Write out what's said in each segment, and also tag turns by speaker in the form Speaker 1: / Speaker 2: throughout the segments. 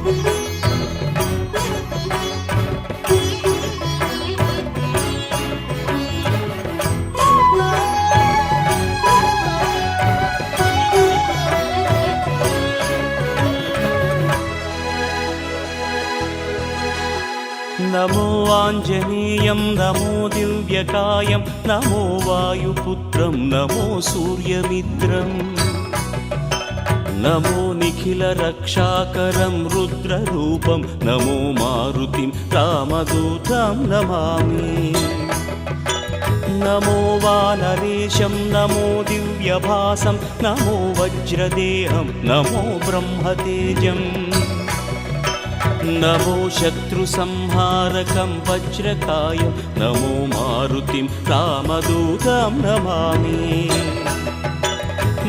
Speaker 1: నమో ఆంజనేయం నమో దివ్యకాయం నమో వాయుపుత్రం నమో సూర్యమిత్రం. నమో నిఖిల రక్షాకరం రుద్రరూపం నమో మారుతిం రామదూతం నమామి. నమో వానరేశం నమో దివ్యభాసం నమో వజ్రదేహం నమో బ్రహ్మతేజం. నమో శత్రు సంహారకం వజ్రకాయం నమో మారుతిం రామదూతం నమామి.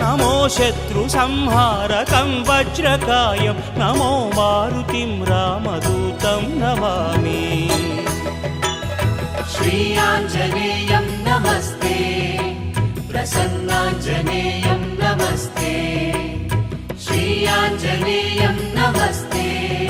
Speaker 1: నమో శత్రు సంహారకం వజ్రకాయం. నమో మారుతిం రామదూతం నమామి.
Speaker 2: శ్రీయాంజనేయం నమస్తే. ప్రసన్నాంజనేయం నమస్తే. శ్రీయాంజనేయం నమస్తే.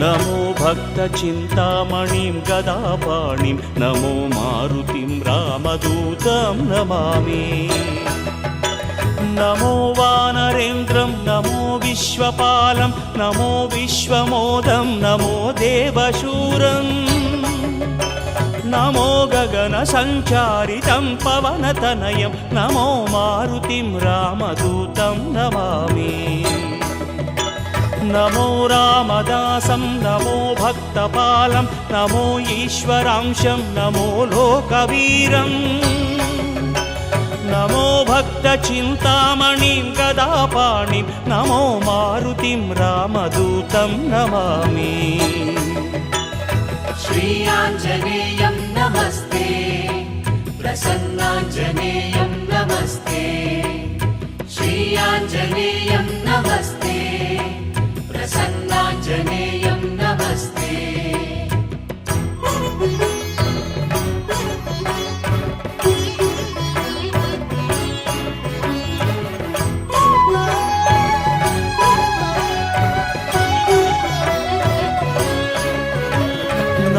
Speaker 1: నమో భక్త చింతామణిం గదాపాణిం నమో మారుతిం రామదూతం నమామి. నమో వానరేంద్రం నమో విశ్వపాలం నమో విశ్వమోదం నమో దేవశూరం. నమో గగన సంచారితం పవనతనయం నమో మారుతిం రామదూతం నమామి. నమో రామదాసం నమో భక్తపాలం నమో ఈశ్వరాంశం నమో లోకవీరం నమో భక్త చింతామణిం గదాపాణిం నమో మారుతిం రామదూతం నమామి
Speaker 2: श्रीयाञ्जनेयं नमस्ते प्रसन्नाञ्जनेयं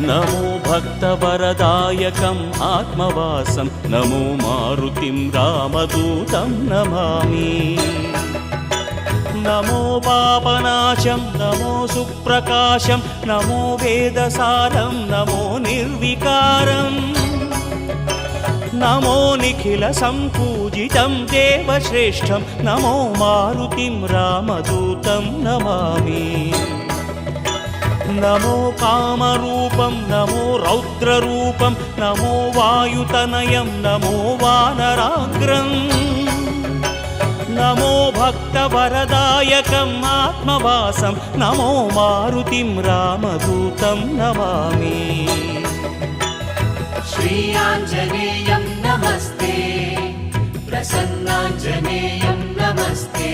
Speaker 1: నమో భక్తవరదాయకం ఆత్మవాసం నమో మారుతిం రామదూతం నమామి. నమో పాపనాశం నమో సుప్రకాశం నమో వేదసారం నమో నిర్వికారం. నమో నిఖిల సంపూజితం దేవశ్రేష్టం నమో మారుతిం రామదూతం నమామి. నమో కామరూపం నమో రౌద్రరూపం నమో వాయుతనయం నమో వానరాగ్రం నమో భక్తవరదాయకం ఆత్మవాసం నమో మారుతిం రామదూతం నమామి
Speaker 2: श्रीयाञ्जनेयं नमस्ते प्रसन्नाञ्जनेयं नमस्ते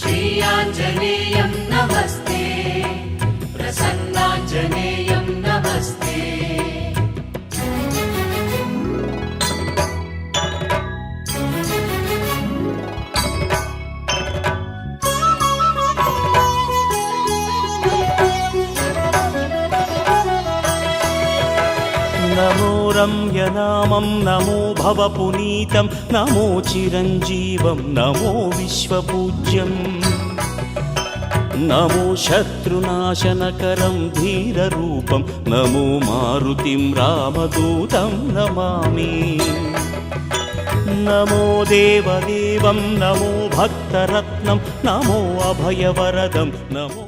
Speaker 2: श्रीयाञ्जनेयं नमस्ते
Speaker 1: నమో రమ్యనామం నమో భవపునీతం నమో చిరంజీవం నమో విశ్వపూజ్యం నమో శత్రునాశనకరం ధీరరూపం నమో మారుతిం రామదూతం నమామి నమో దేవదేవం నమో భక్తరత్నం నమో అభయవరదం నమో